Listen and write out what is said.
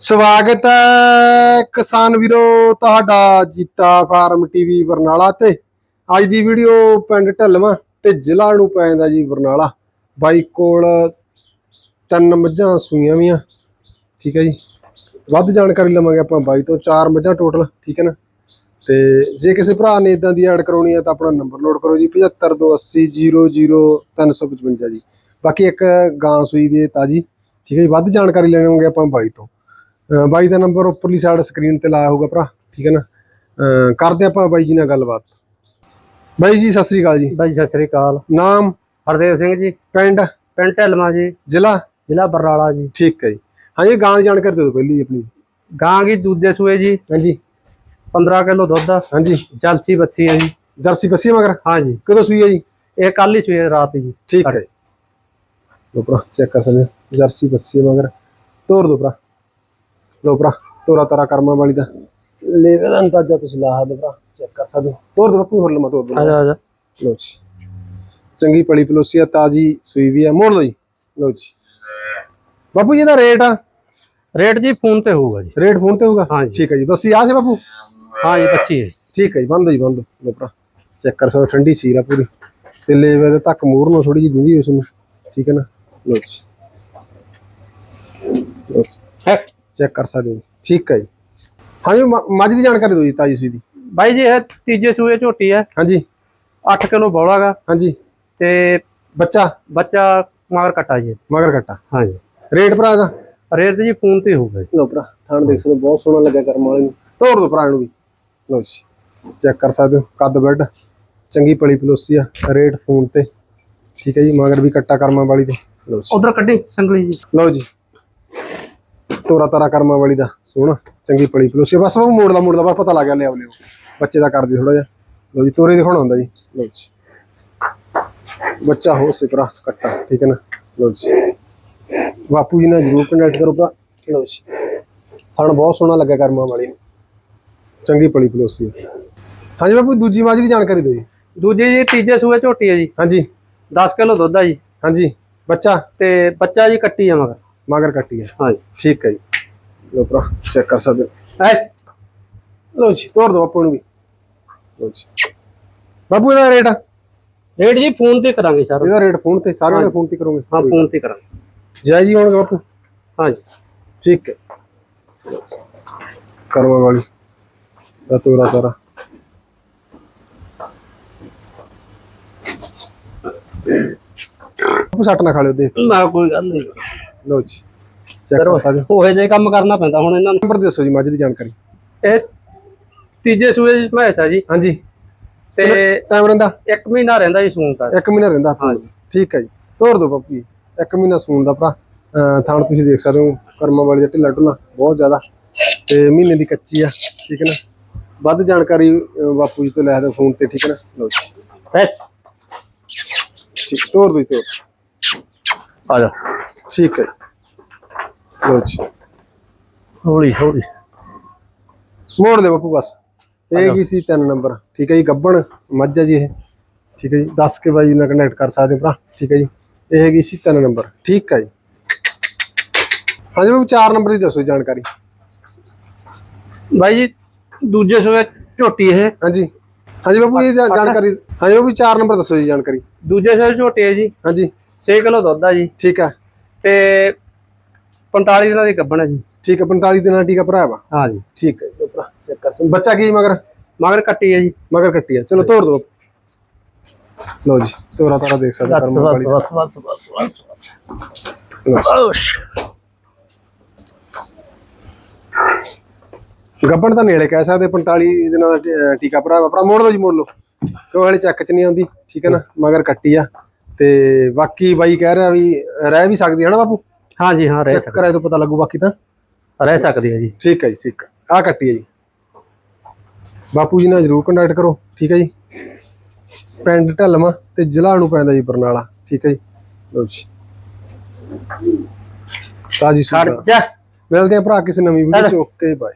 ਸਵਾਗਤ ਹੈ ਕਿਸਾਨ ਵੀਰੋ, ਤੁਹਾਡਾ ਜੀਤਾ ਫਾਰਮ ਟੀਵੀ ਬਰਨਾਲਾ ਤੇ। ਅੱਜ ਦੀ ਵੀਡੀਓ ਪਿੰਡ ਢਲਵਾ ਤੇ ਜ਼ਿਲ੍ਹਾ ਨੂੰ ਪੈ ਜਾਂਦਾ ਜੀ ਬਰਨਾਲਾ। ਬਾਈ ਕੋਲ ਤਿੰਨ ਮੱਝਾਂ ਸੂਈਆਂ ਵੀਆਂ, ਠੀਕ ਹੈ ਜੀ। ਵੱਧ ਜਾਣਕਾਰੀ ਲਵਾਂਗੇ ਆਪਾਂ ਬਾਈ ਤੋਂ, ਚਾਰ ਮੱਝਾਂ ਟੋਟਲ ਠੀਕ ਹੈ ਨਾ? ਤੇ ਜੇ ਕਿਸੇ ਭਰਾ ਨੇ ਇਦਾਂ ਦੀ ਐਡ ਕਰਾਉਣੀ ਹੈ ਤਾਂ ਆਪਣਾ ਨੰਬਰ ਨੋਟ ਕਰੋ ਜੀ 7528000355 ਜੀ। ਬਾਕੀ ਇੱਕ ਗਾਂ ਸੂਈ ਵੀ ਤਾਜੀ, ਠੀਕ ਹੈ ਜੀ। ਵੱਧ ਜਾਣਕਾਰੀ ਲੈਣਾਂਗੇ ਆਪਾਂ ਬਾਈ ਤੋਂ। ਬਾਈ ਦਾ ਨੰਬਰ ਉੱਪਰਲੀ ਸਾਈਡ ਸਕਰੀਨ ਤੇ ਲਾਇਆ ਹੋਊਗਾ ਭਰਾ ਠੀਕ ਹੈ ਨਾ? ਕਰਦੇ ਆਪਾਂ ਬਾਈ ਜੀ ਨਾਲ ਗੱਲਬਾਤ। ਬਾਈ ਜੀ ਸਤਿ ਸ੍ਰੀ ਅਕਾਲ ਜੀ। ਬਾਈ ਸਤਿ ਸ੍ਰੀ ਅਕਾਲ। ਨਾਮ? ਹਰਦੇਵ ਸਿੰਘ ਜੀ। ਪਿੰਡ? ਪਿੰਡ ਢਲਮਾ ਜੀ। ਜ਼ਿਲ੍ਹਾ? ਜ਼ਿਲ੍ਹਾ ਬਰਨਾਲਾ ਜੀ। ਠੀਕ ਹੈ ਜੀ। ਹਾਂਜੀ ਗਾਂ ਦੀ ਜਾਣਕਾਰੀ ਦੇ ਦਿਓ ਪਹਿਲੀ ਜੀ ਆਪਣੀ। ਗਾਂ ਕੀ ਦੂਜੇ ਸੂਏ ਜੀ। ਹਾਂਜੀ। 15 ਕਿਲੋ ਦੁੱਧ ਆ। ਹਾਂਜੀ। ਜਲਸੀ ਬੱਚੀ ਹੈ ਜੀ। ਜਰਸੀ ਬੱਸੀ ਮਗਰ? ਹਾਂ ਜੀ। ਕਦੋਂ ਸੂਈ ਹੈ ਜੀ? ਇਹ ਕੱਲ ਹੀ ਸੂਏ ਰਾਤ ਜੀ। ਠੀਕ ਹੈ ਲੋ ਭਰਾ ਚੈੱਕ ਕਰ ਸਕਦੇ ਹੋ। ਜਰਸੀ ਬੱਸੀ ਹੈ ਮਗਰ। ਤੋਰ ਦੋ ਭਰਾ। ਲੋ ਭਰਾ ਤੋਰਾ ਤਾਰਾ ਕਰਮਾਂ ਵਾਲੀ ਦਾ। ਲੈਵੇ ਦਾ ਅੰਦਾਜ਼ਾ ਤੁਸੀਂ ਲਾ ਸਕਦੇ ਭਰਾ ਚੈੱਕ ਕਰ ਸਕਦੇ ਤੋਰ ਦੋ ਬੱਪੂ ਹੋਰ ਲਮਾ ਤੋਰ ਦੋ। ਆ ਜਾ ਆ ਜਾ। ਲੋ ਜੀ ਚੰਗੀ ਪਲੀ ਪਲੋਸੀ ਆ ਤਾਜੀ ਸੂਈ ਵੀ ਆ। ਮੋੜ ਲਓ ਜੀ। ਲੋ ਜੀ। ਬਾਪੂ ਜੀ ਦਾ ਰੇਟ ਆ? ਰੇਟ ਜੀ ਫੋਨ ਤੇ ਹੋਊਗਾ ਜੀ। ਰੇਟ ਫੋਨ ਤੇ ਹੋਊਗਾ? ਹਾਂ ਜੀ। ਠੀਕ ਹੈ ਜੀ। ਬਸ ਆ ਸੀ ਬਾਪੂ? ਹਾਂ ਜੀ ਬੱਚੀ ਹੈ ਠੀਕ ਹੈ ਜੀ ਬੰਦ ਜੀ ਬੰਦ। ਲੋ ਭਰਾ ਚੈੱਕ ਕਰ ਸਕਦੇ ਠੰਡੀ ਸੀਰ ਆ ਪੂਰੀ। ਤੇ ਲੈਵੇ ਦੇ ਤੱਕ ਮੂਰ ਨੂੰ ਥੋੜੀ ਜਿਹੀ ਦਿੰਦੀ ਉਸ ਨੂੰ। ਠੀਕ ਹੈ ਨਾ? ਲੋ ਜੀ। ਜੀ। ਹੈ। ਚੈੱਕ ਕਰ ਸਕਦੇ ਹੋ ਜੀ। ਠੀਕ ਹੈ ਜੀ। ਹਾਂਜੀ ਮੱਝ ਦੀ ਜਾਣਕਾਰੀ ਦਿਓ ਜੀ ਤਾਜੀ ਸੂਈ ਦੀ। ਬਾਈ ਜੀ ਇਹ ਤੀਜੇ ਸੂਏ ਝੋਟੀ ਹੈ ਹਾਂਜੀ। 8 ਕਿਲੋ ਬੌਲਾਗਾ ਹਾਂਜੀ। ਤੇ ਬੱਚਾ? ਬੱਚਾ ਮਗਰ ਕੱਟਾ ਜੀ। ਮਗਰ ਕੱਟਾ। ਹਾਂ ਜੀ। ਰੇਟ ਭਰਾ ਦਾ ਰੇਟ ਜੀ ਫੋਨ ਤੇ ਹੋਊਗਾ ਜੀ। ਲੋ ਭਰਾ ਥਾਣ ਦੇਖ ਸਕਦੇ ਬਹੁਤ ਸੋਹਣਾ ਲੱਗਾ ਕਰਮ ਵਾਲੇ ਨੂੰ। ਤੋੜ ਦੋ ਭਰਾ ਨੂੰ ਵੀ। ਲੋ ਜੀ ਚੈੱਕ ਕਰ ਸਕਦੇ ਹੋ ਕੱਦ ਬੈੱਡ ਚੰਗੀ ਪਲੀ ਪਲੋਸੀ ਆ ਰੇਟ ਫੋਨ ਤੇ। ਠੀਕ ਹੈ ਜੀ ਮਗਰ ਵੀ ਕੱਟਾ ਕਰਮਾਂ ਵਾਲੀ ਦੇ ਲੋ ਜੀ। ਉਧਰ ਕੱਢੀ ਸੰਗਲੀ ਜੀ। ਲਓ ਜੀ। ਤੋਰਾ ਤਾਰਾ ਕਰਮਾਂ ਵਾਲੀ ਦਾ ਸੋਹਣਾ ਚੰਗੀ ਪਲੀ ਪਲੋਸੀ ਬਸ ਉਹ ਮੋੜਦਾ ਮੋੜਦਾ ਬਸ ਪਤਾ ਲੱਗ ਗਿਆ ਲਿਆਓ ਲਿਓ ਬੱਚੇ ਦਾ ਕਰਦੀ ਥੋੜਾ ਜਿਹਾ। ਲਓ ਜੀ ਤੋਰੇ ਦਿਖਾਉਣਾ ਹੁੰਦਾ ਜੀ। ਲਓ ਜੀ। ਬੱਚਾ ਹੋ ਸਿਪਰਾ ਕੱਟਾ ਠੀਕ ਹੈ ਨਾ? ਲਓ ਜੀ। ਬਾਪੂ ਜੀ ਨਾਲ ਜਰੂਰ ਕੰਟੈਕਟ ਕਰੋ ਭਰਾ। ਲਓ ਜੀ। ਥਣ ਬਹੁਤ ਸੋਹਣਾ ਲੱਗਾ ਕਰਮਾਂ ਵਾਲੀ ਨੂੰ। ਚੰਗੀ ਪਲੀ ਪਲੋਸੀ। ਹਾਂਜੀ ਬਾਪੂ ਦੂਜੀ ਮਾਜ ਦੀ ਜਾਣਕਾਰੀ ਦਿਓ ਜੀ। ਦੂਜੀ ਜੀ ਤੀਜੇ ਸੂਏ ਝੋਟੀ ਹੈ ਜੀ। ਹਾਂਜੀ। 10 ਕਿਲੋ ਦੁੱਧ ਆ ਜੀ। ਹਾਂਜੀ। ਬੱਚਾ? ਤੇ ਬੱਚਾ ਜੀ ਕੱਟੀ ਆ ਮਗਰ। ਮਗਰ ਕੱਟੀ ਹੈ। ਹਾਂ ਜੀ। ਠੀਕ ਹੈ ਜੀ। ਲਓ ਭਰਾ ਚੈੱਕ ਕਰ ਸਕਦੇ ਹੋ। ਲਓ ਜੀ ਤੋੜ ਦੋ ਨੂੰ ਵੀ। ਲਓ ਜੀ। ਬਾਪੂ ਇਹਦਾ ਰੇਟ ਰੇਟ ਜੀ ਫੋਨ ਤੇ ਕਰਾਂਗੇ ਸਰ। ਇਹਦਾ ਰੇਟ ਫੋਨ ਤੇ ਸਾਰਿਆਂ ਨੇ ਫੋਨ ਤੇ ਕਰੋਗੇ। ਹਾਂ ਫੋਨ ਤੇ ਕਰਾਂਗੇ। ਜੈ ਜੀ ਹੋਣਗੇ ਬਾਪੂ। ਹਾਂ ਜੀ। ਠੀਕ ਹੈ। ਕਰਵਾ ਵਾਲੀ। ਦਾ ਤੋਰਾ ਤਾਰਾ ਬਾਪੂ ਸੱਟ ਨਾ ਖਾ ਲਿਓ ਦੇਖ। ਨਾ ਕੋਈ ਗੱਲ ਨਹੀਂ। ਲਓ ਜੀ। ਚੈੱਕ ਕਰ। ਸਕਦੇ ਹੋ? ਉਹੇ ਜੇ ਕੰਮ ਕਰਨਾ ਪੈਂਦਾ ਹੁਣ ਇਹਨਾਂ ਨੰਬਰ ਦੱਸੋ ਜੀ ਮੱਝ ਦੀ ਜਾਣਕਾਰੀ। ਨੂੰ ਇਹ ਤੀਜੇ ਸੂਏ ਦੀ ਮੈਸ ਆ ਜੀ। ਹਾਂਜੀ। ਤੇ ਟਾਈਮ ਰਹਿੰਦਾ? ਇੱਕ ਮਹੀਨਾ ਰਹਿੰਦਾ ਜੀ ਸੂਣ ਦਾ। ਇੱਕ ਮਹੀਨਾ ਰਹਿੰਦਾ? ਹਾਂ ਆਪਣਾ ਠੀਕ ਹੈ ਜੀ। ਤੋਰ ਦੋ ਬਾਪੂ ਜੀ। ਇੱਕ ਮਹੀਨਾ ਸੂਣ ਦਾ ਭਰਾ। ਥਾਣ ਤੁਸੀਂ ਦੇਖ ਸਕਦੇ ਹੋ ਕਰਮਾਂ ਵਾਲੀ ਦਾ ਢਿੱਲਾ ਢੁੱਲਾ ਬਹੁਤ ਜ਼ਿਆਦਾ। ਤੇ ਮਹੀਨੇ ਦੀ ਕੱਚੀ ਆ ਠੀਕ ਹੈ ਨਾ? ਵੱਧ ਜਾਣਕਾਰੀ ਬਾਪੂ ਜੀ ਤੋਂ ਲੈ ਸਕਦੇ ਫੋਨ ਤੇ ਠੀਕ ਹੈ ਨਾ? ਲਓ ਜੀ। ਠੀਕ ਤੋਰ ਦੋ ਜੀ ਤੋਰ। ਆ ਜਾ ਠੀਕ ਹੈ। ਲਓ ਜੀ। ਹੌਲੀ ਹੌਲੀ। ਮੋੜ ਦੇ ਬਾਪੂ ਬਸ। ਇਹ ਕੀ ਸੀ ਤਿੰਨ ਨੰਬਰ। ਠੀਕ ਹੈ ਜੀ ਗੱਬਣ ਮੱਝ ਜੀ ਇਹ। ਠੀਕ ਹੈ ਜੀ ਦੱਸ ਕੇ ਬਾਈ ਨਾਲ ਕਨੈਕਟ ਕਰ ਸਕਦੇ ਭਰਾ। ਠੀਕ ਹੈ ਜੀ ਇਹ ਹੈਗੀ ਸੀ ਤਿੰਨ ਨੰਬਰ। ਠੀਕ ਹੈ ਜੀ। ਹਾਂਜੀ ਬਾਪੂ ਚਾਰ ਨੰਬਰ ਦੀ ਦੱਸੋ ਜਾਣਕਾਰੀ। ਬਾਈ ਜੀ ਦੂਜੇ ਸੂਏ ਝੋਟੀ ਇਹ। ਹਾਂਜੀ। ਹਾਂਜੀ ਬਾਪੂ ਇਹ ਜਾਣਕਾਰੀ ਹਾਂਜੀ ਉਹ ਵੀ 4 ਨੰਬਰ ਦੱਸੋ ਜੀ ਜਾਣਕਾਰੀ। ਦੂਜੇ ਸੂਏ ਝੋਟੀ ਹੈ ਜੀ। ਹਾਂਜੀ। 6 ਕਿਲੋ ਦੁੱਧ ਆ ਜੀ। ਠੀਕ ਹੈ। ਤੇ 45 ਦਿਨਾਂ ਦੀ ਗੱਭਣ ਹੈ ਜੀ। ਠੀਕ ਹੈ 45 ਦਿਨਾਂ ਦਾ ਟੀਕਾ ਭਰਾ ਵਾ? ਹਾਂ ਜੀ। ਠੀਕ ਹੈ ਜੀ ਭਰਾ ਚੈੱਕ ਕਰ ਸਕ ਬੱਚਾ ਕੀ ਮਗਰ? ਮਗਰ ਕੱਟੀ ਹੈ ਜੀ। ਮਗਰ ਕੱਟੀ ਆ ਚਲੋ ਤੋੜ ਦੋ ਲਓ ਜੀ ਤੋਰਾ ਤਾਰਾ ਦੇਖ ਸਕਦੇ ਹੋ ਕਰਮਾਂ ਵਾਲੀ ਬਸ ਬਸ ਬਸ ਬਸ ਬਸ ਲਓ ਜੀ। ਗੱਭਣ ਤਾਂ ਨੇੜੇ ਕਹਿ ਸਕਦੇ 45 ਦਿਨਾਂ ਦਾ ਟੀ- ਅਹ ਟੀਕਾ ਭਰਾ ਵਾ। ਭਰਾ ਮੋੜ ਲਓ ਜੀ ਮੋੜ ਲਓ। ਕਿਉਂ ਵਾਲੀ ਚੱਕ ਚ ਨਹੀਂ ਆਉਂਦੀ। ਠੀਕ ਹੈ ਨਾ ਮਗਰ ਕੱਟੀ ਆ। ਤੇ ਬਾਕੀ ਬਾਈ ਕਹਿ ਰਿਹਾ ਵੀ ਰਹਿ ਵੀ ਸਕਦੀ ਹੈ ਨਾ ਬਾਪੂ? ਹਾਂ ਜੀ ਹਾਂ ਰਹਿ ਚੈੱਕ ਕਰਾਏ ਤੋਂ ਪਤਾ ਲੱਗੂ ਬਾਕੀ ਤਾਂ। ਰਹਿ ਸਕਦੀ ਹੈ ਜੀ। ਠੀਕ ਹੈ ਜੀ ਠੀਕ ਆ ਕੱਟੀ ਹੈ ਜੀ। ਬਾਪੂ ਜੀ ਨਾਲ ਜਰੂਰ ਕੰਟੈਕਟ ਕਰੋ ਠੀਕ ਹੈ ਜੀ। ਪਿੰਡ ਢਲਮਾ ਤੇ ਜ਼ਿਲ੍ਹਾ ਨੂੰ ਪੈਂਦਾ ਜੀ ਬਰਨਾਲਾ ਠੀਕ ਹੈ ਜੀ। ਲਓ ਜੀ। ਤਾਜੀ ਸੁਣਾ ਜਾ। ਮਿਲਦੇ ਆ ਭਰਾ ਕਿਸੇ ਨਵੀਂ ਵੀਡੀਓ ਚ। Okay bye